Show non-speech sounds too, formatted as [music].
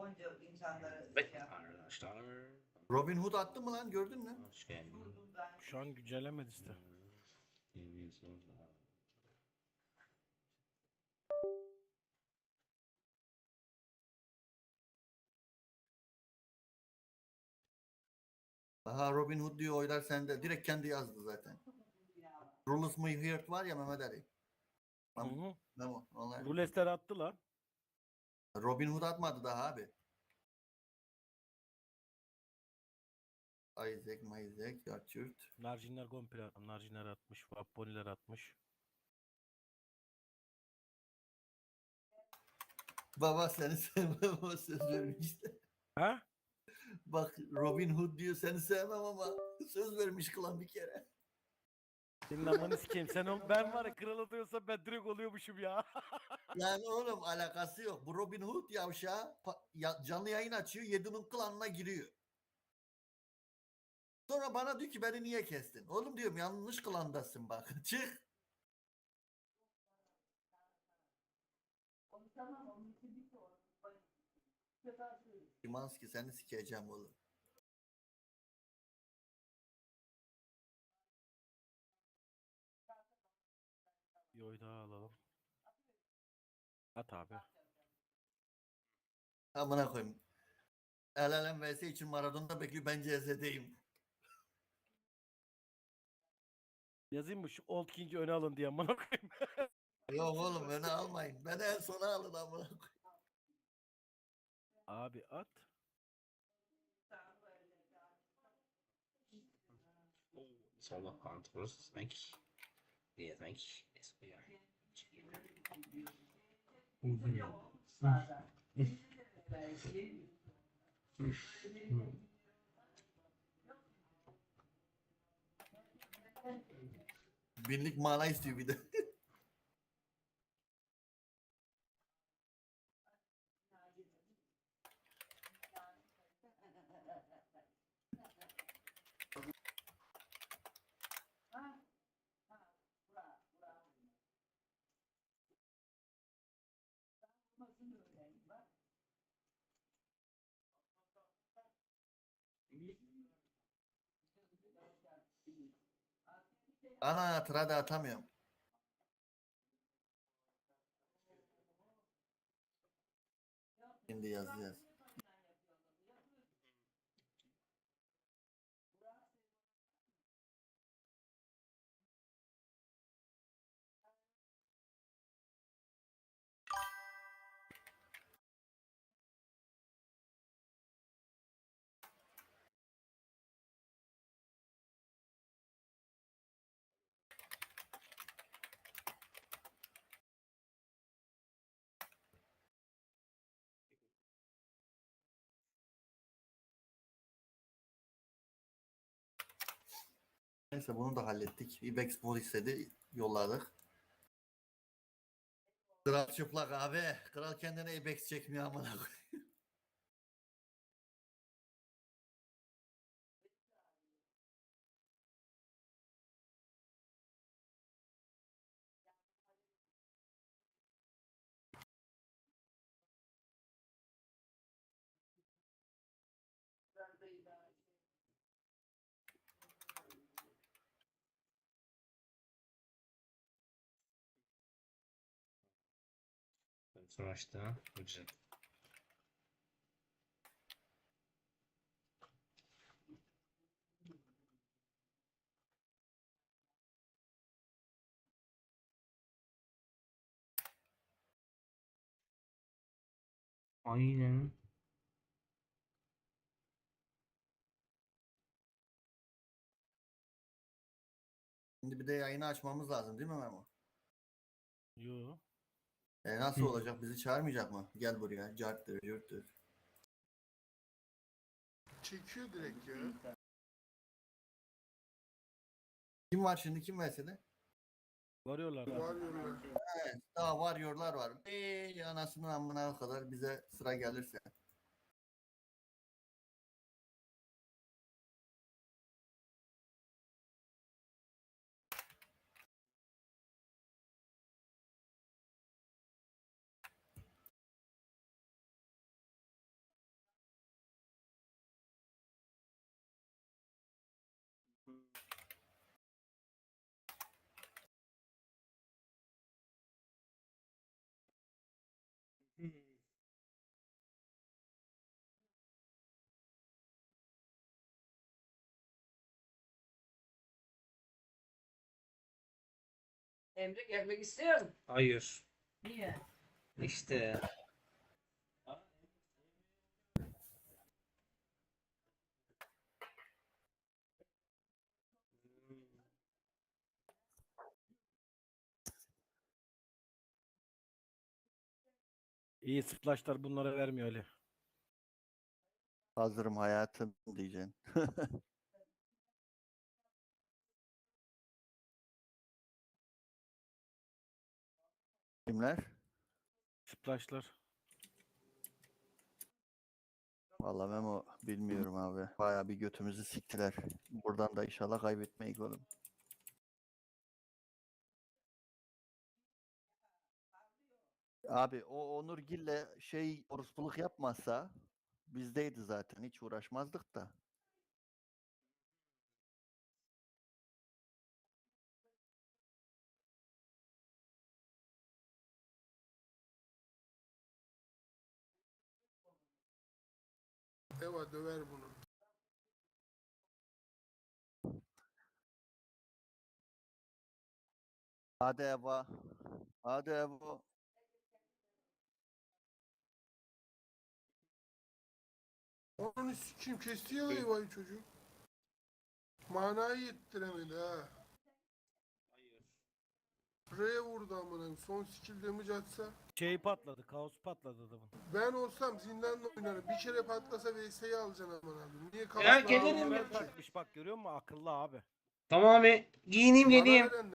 Onca insanlara Evet şey arkadaşlar. Robin Hood attı mı lan gördün mü? Hoş ben. Şu an güncellemedi işte. Aha Robin Hood diyor oylar sende. Direkt kendi yazdı zaten. [laughs] Rulus Mayheart var ya Mehmet Ali. Tamam. Tamam. Onlar. Rulesler attı lan. Robin Hood atmadı daha abi. Isaac, Isaac, Yarçurt. Narcinler atmış. Narcinler atmış. Vapponiler atmış. Baba seni sevmem ama söz vermişti. Ha? Bak Robin Hood diyor seni sevmem ama söz vermiş kılan bir kere. Senin amanı sikeyim. Sen ol, ben var ya kralı diyorsan ben direkt oluyormuşum ya. [laughs] Yani oğlum alakası yok. Bu Robin Hood yavşağı pa- ya, canlı yayın açıyor. Yedun'un klanına giriyor. Sonra bana diyor ki beni niye kestin? Oğlum diyorum yanlış klandasın bak. [laughs] Çık. Şimanski seni sikeceğim oğlum. Bir oy daha alalım. At abi. Amına koyayım. El alem vs için Maradona bekliyor. Ben CZ'deyim. Yazayım mı şu Old King'i öne alın diye amına koyayım. [laughs] Yok oğlum beni almayın. Beni en sona alın amına koyayım. Abi at. Sola kontrols. Thank you. Yeah, thank you. Binlik mana istiyor bir de. Ana trade atamıyorum. Şimdi yazacağız. Neyse bunu da hallettik. Ibex Bol istedi. Yolladık. Kral çıplak abi. Kral kendine Ibex çekmiyor amına koyayım. Sonuçta güzel. Aynen. Şimdi bir de yayını açmamız lazım değil mi Memo? Yo. E nasıl olacak? Bizi çağırmayacak mı? Gel buraya. Carttır, yurttur. Çekiyor direkt ya. Kim var şimdi? Kim versene? Varıyorlar. Var. Evet, daha varyorlar var. Ey anasının amına kadar bize sıra gelirse. Emre gelmek istiyorum. Hayır. Niye? İşte. İyi splashlar bunlara vermiyor öyle. Hazırım hayatım diyeceksin. [laughs] Kimler? Splashlar. Vallahi Memo bilmiyorum abi. Bayağı bir götümüzü siktiler. Buradan da inşallah kaybetmeyiz oğlum. Abi o Onurgil'le şey orospuluk yapmazsa bizdeydi zaten. Hiç uğraşmazdık da. Eva döver bunu. Hadi Eva. Hadi Eva. Onun kim kesti ya Eva'yı çocuk. Manayı yettiremedi ha. Buraya vurdu amına. Son skill damage atsa. Şey patladı. Kaos patladı adamın. Ben olsam zindanla oynarım. Bir kere patlasa VS'yi alacaksın amına. Niye Ya kafasına gelirim ya. Takmış bak görüyor musun? Akıllı abi. Tamam abi. Giyineyim Bana geleyim.